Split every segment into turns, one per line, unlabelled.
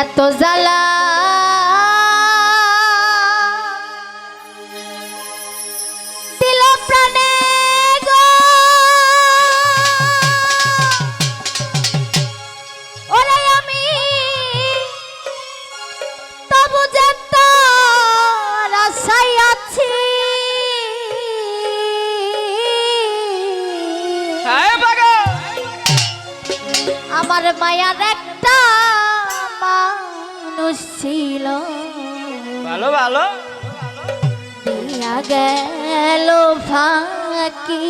এত জ্বালা। দিল প্রাণে ওরে আমি তবু যে তোর আশায় আছি।
হ্যাঁ
আমার মায়ার একটা মানুষ ছিল।
ভালো ভালো।
গেল ফাঁকি।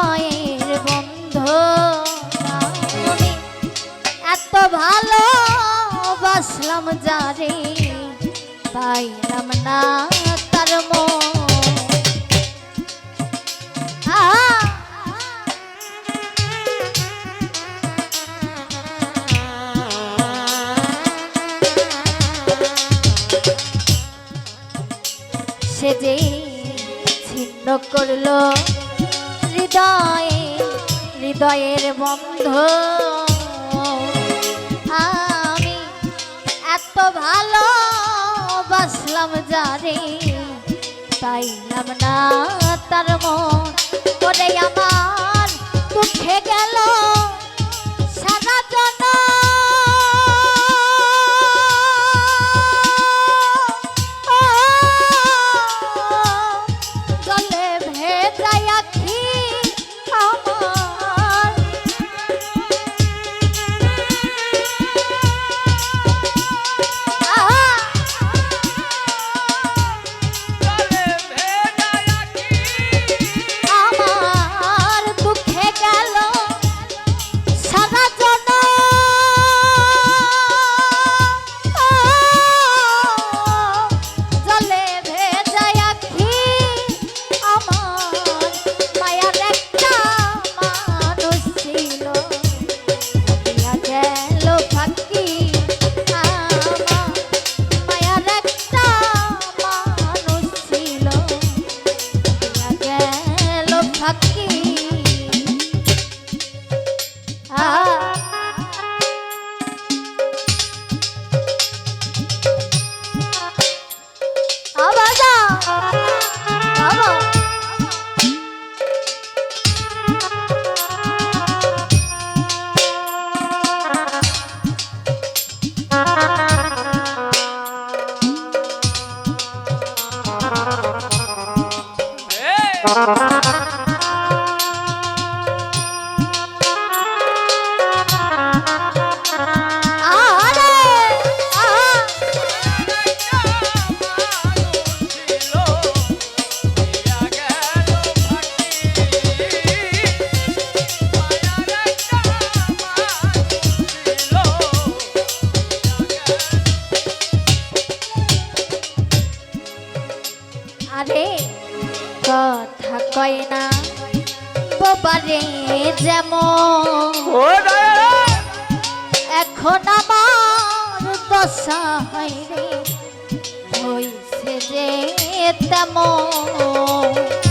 হৃদয়ের বন্ধ এত ভালো বাসলাম যারে পাইলাম না তার মন। সে যে ছিন্ন করল হৃদয়ে, হৃদয়ের বন্ধ। আমি এত ভালো বাসলাম যারে পাইলাম না তার মন। করে আমার দুঃখে গেল আরে কথা কয় না বাবারে যেমন। এখন আমার দশা হয় রে হয়েছে যে তেমন।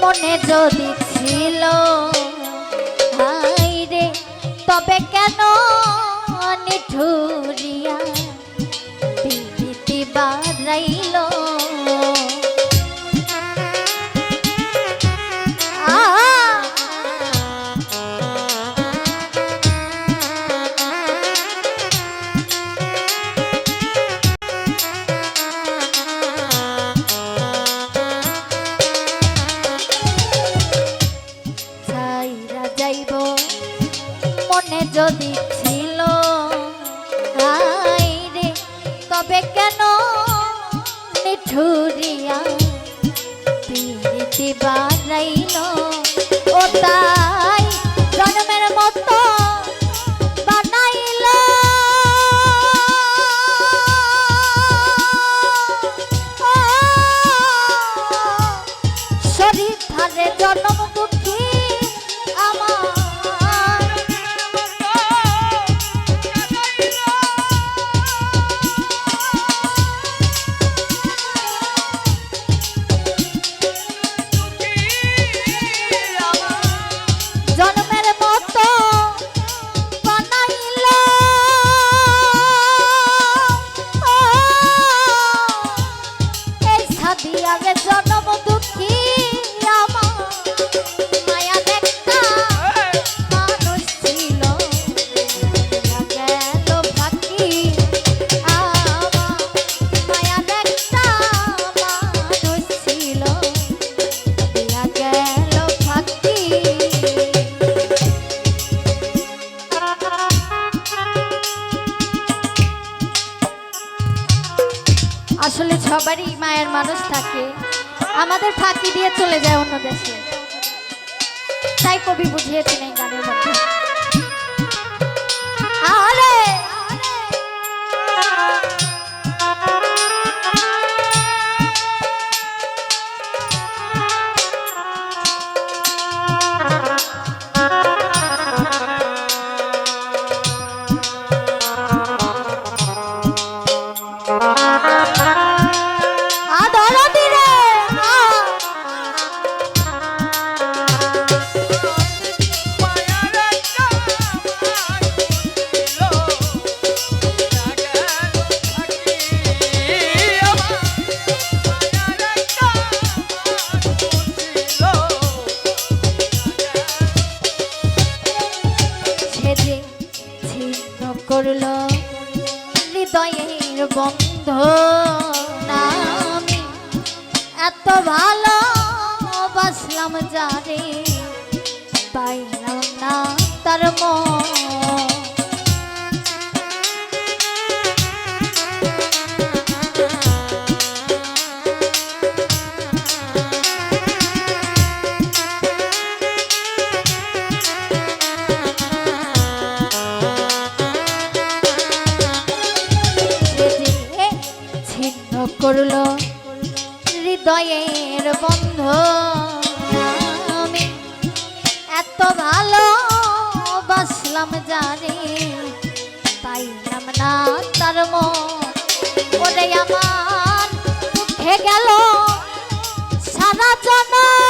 মনে যদি ছিল। তবে কেন নিঠুরিয়া যদি ছিল রে তবে কেন নিঠুরিয়া? পিড়িতে বাড়াই সবারই মায়ের মানুষ থাকে, আমাদের ফাঁকি দিয়ে চলে যায় অন্য দেশে। তাই কবি বুঝিয়েছেন এই গানের মধ্যে। আরে যারে পাইলাম না তার মন। ভালোবাসলাম জানি তাই নাম না তার ওরে আমার উঠে গেল সারা জনা